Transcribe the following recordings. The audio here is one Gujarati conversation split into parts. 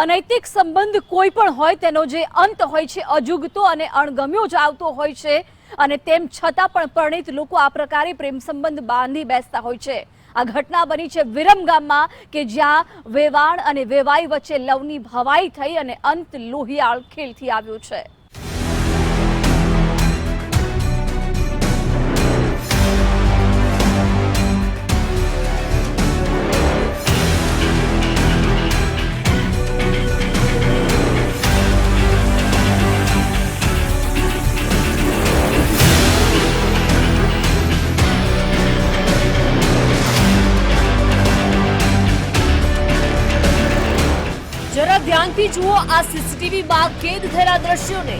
અનૈતિક સંબંધ કોઈ પણ હોય તેનો જે અંત હોય છે, અજુગતો અને અણગમ્યો જ આવતો હોય છે અને તેમ છતાં પણ પરણિત લોકો આ પ્રકારે પ્રેમ સંબંધ બાંધી બેસતા હોય છે. આ ઘટના બની છે વિરમ ગામમાં કે જ્યાં વેવાણ અને વેવાઈ વચ્ચે લવની ભવાઈ થઈ અને અંત લોહિયાળ ખેલથી આવ્યો છે. ધ્યાનથી જુઓ, આ સીસીટીવી માં કેદ થયેલા દ્રશ્યોને.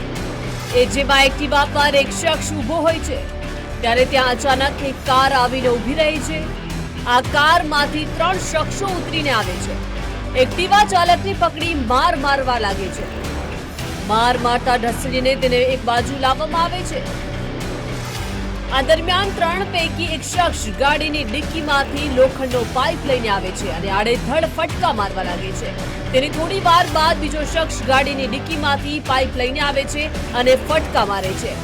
એ જેમાં એક્ટિવા પર એક શખ્સ ઊભો હોય છે. ત્યારે ત્યાં અચાનક એક કાર આવીને ઊભી રહી છે. આ કારમાંથી ત્રણ શખ્સો ઉતરીને આવે છે. એક્ટિવા ચાલકને પકડી માર મારવા લાગે છે. માર મારતા ઢસડીને તેને એક બાજુ લાવવામાં આવે છે. આ દરમિયાન ત્રણ પૈકી એક શખ્સ ગાડીની ડિક્કીમાંથી લોખંડનો પાઇપ લઈને આવે છે અને આડેધડ ફટકા મારવા લાગે છે. તેની થોડી વાર બાદ બીજો શખ્સ ગાડીની ડિક્કીમાંથી પાઇપ લઈને આવે છે અને ફટકા મારે છે.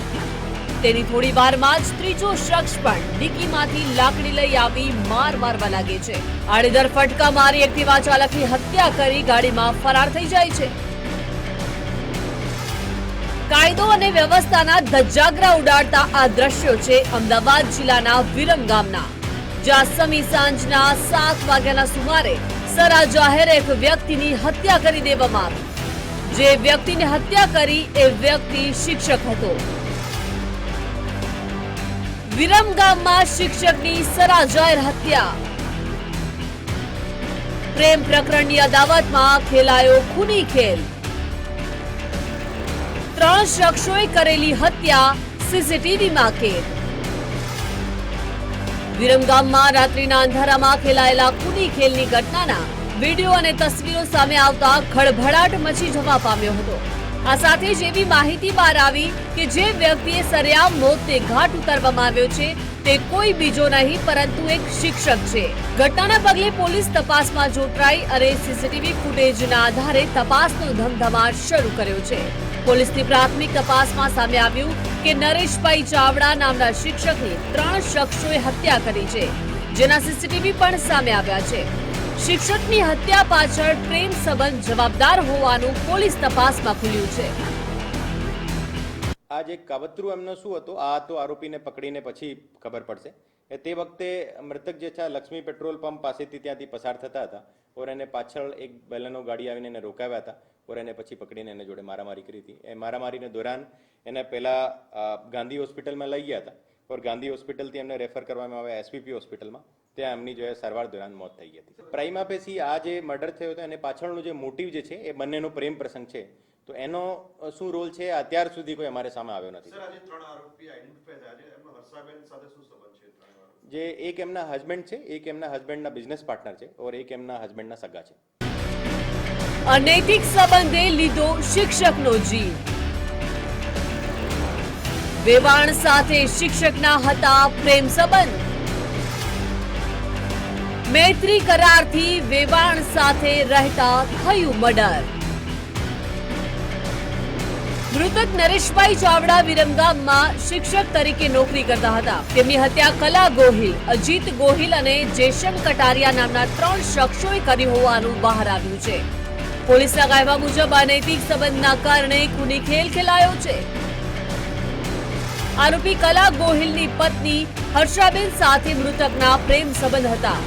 તેની થોડી વારમાં જ ત્રીજો શખ્સ પણ ડિક્કીમાંથી લાકડી લઈ આવી માર મારવા લાગે છે. આડેધડ ફટકા મારી એક્ટિવા ચાલકની હત્યા કરી ગાડીમાં ફરાર થઈ જાય છે. કાયદો અને વ્યવસ્થાના ધજાગરા ઉડાડતા આ દ્રશ્યો છે અમદાવાદ જિલ્લાના વિરમ ગામના. જ્યાં સમી સાંજના સાત વાગ્યાના સુમારે સરા જાહેર એક વ્યક્તિની હત્યા કરી દેવામાં આવી. જે વ્યક્તિને હત્યા કરી એ વ્યક્તિ શિક્ષક હતો. વિરમ ગામમાં શિક્ષકની સરા જાહેર હત્યા. પ્રેમ પ્રકરણની અદાવતમાં ખેલાયો ખૂની ખેલ. ત્રણ શખ્સોએ કરેલી હત્યા સીસીટીવીમાં કેદ. વિરમગામમાં રાત્રિના અંધારામાં ખેલાયેલા કુની ખેલની ઘટનાના વીડિયો અને તસવીરો સામે આવતા ખળભળાટ મચી જવા પામ્યો હતો. આ સાથે જ એવી માહિતી બહાર આવી કે જે વ્યક્તિએ સરેઆમ મોતને ઘાટ ઉતારવામાં આવ્યો છે, તે કોઈ બીજો નહીં, પરંતુ એક શિક્ષક છે. ઘટનાના પગલે પોલીસ તપાસમાં જોતરાઈ અને સીસીટીવી ફૂટેજના આધારે તપાસનો ધમધમાટ શરૂ કર્યો છે. પોલીસની પ્રાથમિક તપાસમાં સામે આવ્યું કે નરેશભાઈ ચાવડા નામના શિક્ષકની ત્રણ શખ્સોએ હત્યા કરી છે, જેના સીસીટીવી પણ સામે આવ્યા છે. શિક્ષકની હત્યા પાછળ પ્રેમ સંબંધ જવાબદાર હોવાનું પોલીસ તપાસમાં ખુલ્યું છે. આ જે કાવતરું એમનો શું હતો? આ તો આરોપીને પકડીને પછી ખબર પડશે. એ તે વખતે મૃતક જે છે લક્ષ્મી પેટ્રોલ પંપ પાસેથી ત્યાંથી પસાર થતા હતા. ઓર એને પાછળ એક બેલનો ગાડી આવીને એને રોકાવ્યા હતા. ઓર એને પછી પકડીને એને જોડે મારામારી કરી હતી. એ મારામારીને દોરાન એને પહેલાં ગાંધી હોસ્પિટલમાં લઈ ગયા હતા. ઓર ગાંધી હોસ્પિટલથી એમને રેફર કરવામાં આવ્યા એસપીપી હોસ્પિટલમાં. ત્યાં એમની જો સારવાર દોરાન મોત થઈ હતી. પ્રાઇમા પેસી આ જે મર્ડર થયો હતો, એને પાછળનું જે મોટિવ જે છે, એ બંનેનો પ્રેમ પ્રસંગ છે. તો એનો શું રોલ છે? અત્યાર સુધી કોઈ અમારે સામે આવ્યો નથી. જે એક એમના હસબન્ડ છે, એક એમના હસબન્ડના બિઝનેસ પાર્ટનર છે ઓર એક એમના હસબન્ડના સગા છે. અનૈતિક સંબંધે લીધો શિક્ષકનો જીવ. વેવાણ સાથે શિક્ષકના હતા પ્રેમ સંબંધ. મૈત્રી કરારથી વેવાણ સાથે રહેતા થયું મર્ડર. મૃતક નરેશભાઈ ચાવડા વિરમગામમાં શિક્ષક તરીકે નોકરી કરતા હતા. તેમની હત્યા કલા ગોહિલ, અજીત ગોહિલ અને જેશન કટારિયા નામના ત્રણ શખ્સોએ કરી હોવાનું બહાર આવ્યું છે. પોલીસના કહેવા મુજબ અનૈતિક સંબંધના કારણે ખૂની ખેલ ખેલાયો છે. આરોપી કલા ગોહિલની પત્ની હર્ષાબેન સાથે મૃતકના પ્રેમ સંબંધ હતા.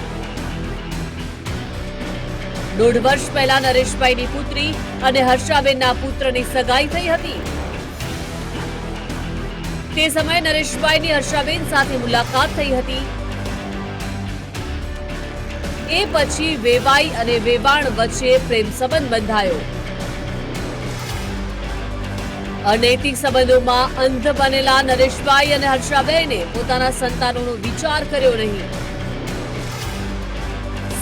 દોઢ વર્ષ પહેલા નરેશભાઈની પુત્રી અને હર્ષાબેનના પુત્રની સગાઈ થઈ હતી. તે સમયે નરેશભાઈની હર્ષાબેન સાથે મુલાકાત થઈ હતી. એ પછી વેવાઈ અને વેવાણ વચ્ચે પ્રેમ સંબંધ બંધાયો. અનૈતિક સંબંધોમાં અંધ બનેલા નરેશભાઈ અને હર્ષાબેને પોતાના સંતાનોનો વિચાર કર્યો નહીં.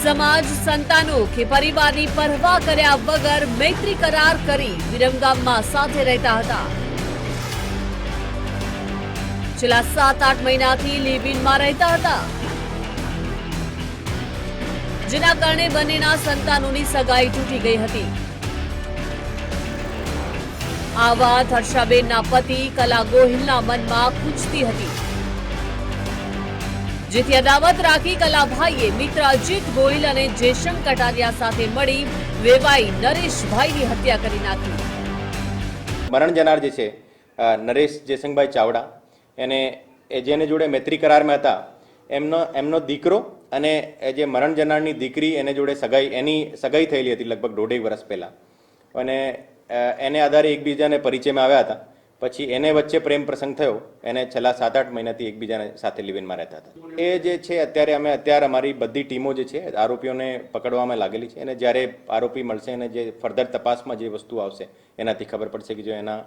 સમાજ સંતાનો કે પરિવારની પરવા કર્યા વગર મૈત્રી કરાર કરી વિરમગામમાં સાથે રહેતા હતા. છેલ્લા સાત આઠ મહિનાથી લિવિનમાં રહેતા હતા. જેના કારણે બંનેના સંતાનોની સગાઈ તૂટી ગઈ હતી. આ વાત હર્ષાબેનના પતિ કલા ગોહિલના મનમાં ખૂંચતી હતી. જેથી અદાવત રાખી કલાભાઈએ મિત્ર અજીત ગોહિલ અને જેશમ કટારિયા સાથે મળી વેવાઈ નરેશભાઈની હત્યા કરી નાખી. મરણ જનાર જે છે નરેશ જયસંગભાઈ ચાવડા, એને, એ જેને જોડે મૈત્રી કરારમાં હતા, એમનો એમનો દીકરો અને એ જે મરણ જનારની દીકરી એને જોડે સગાઈ, એની સગાઈ થયેલી હતી લગભગ દોઢેક વર્ષ પહેલાં. અને એને આધારે એકબીજાને પરિચયમાં આવ્યા હતા. પછી એને વચ્ચે પ્રેમ પ્રસંગ થયો. એને છેલ્લા સાત આઠ મહિનાથી એકબીજાને સાથે લિવિનમાં રહેતા હતા. એ જે છે, અત્યારે અમે, અત્યારે અમારી બધી ટીમો જે છે, આરોપીઓને પકડવામાં લાગેલી છે. અને જ્યારે આરોપી મળશે અને જે ફર્ધર તપાસમાં જે વસ્તુ આવશે, એનાથી ખબર પડશે કે જો એના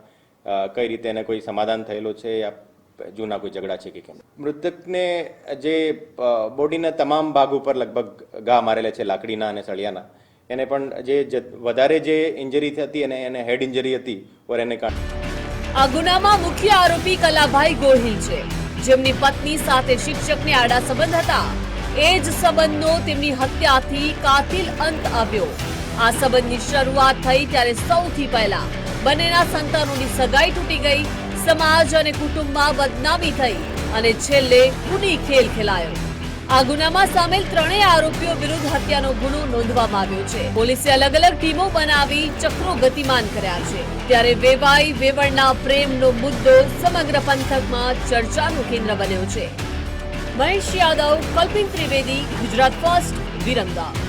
કઈ રીતે એને કોઈ સમાધાન થયેલો છે યા જૂના કોઈ ઝઘડા છે કે કેમ. મૃતકને જે બોડીના તમામ ભાગ ઉપર લગભગ ઘા મારેલા છે, લાકડીના અને સળિયાના. એને પણ જે વધારે જે ઇન્જરી હતી અને એને હેડ ઇન્જરી હતી, ઓર એને કારણે આ ગુનામાં મુખ્ય આરોપી કલાભાઈ ગોહિલ છે. જેમની પત્ની સાથે શિક્ષકને આડા સંબંધ હતા. એ જ સંબંધનો તેમની હત્યાથી કાતિલ અંત આવ્યો. આ સંબંધની શરૂઆત થઈ ત્યારે સૌથી પહેલા બંનેના સંતાનોની સગાઈ તૂટી ગઈ. સમાજ અને કુટુંબમાં બદનામી થઈ અને છેલ્લે ખૂની ખેલ ખેલાયો. આ ગુનામાં સામેલ ત્રણેય આરોપીઓ વિરુદ્ધ હત્યાનો ગુનો નોંધવામાં આવ્યો છે. પોલીસે અલગ અલગ ટીમો બનાવી ચક્રો ગતિમાન કર્યા છે. ત્યારે વેવાઈ, વેવણના પ્રેમનો મુદ્દો સમગ્ર પંથકમાં ચર્ચાનું કેન્દ્ર બન્યો છે. મહેશ યાદવ, કલ્પિન ત્રિવેદી, ગુજરાત ફર્સ્ટ, વિરંગા.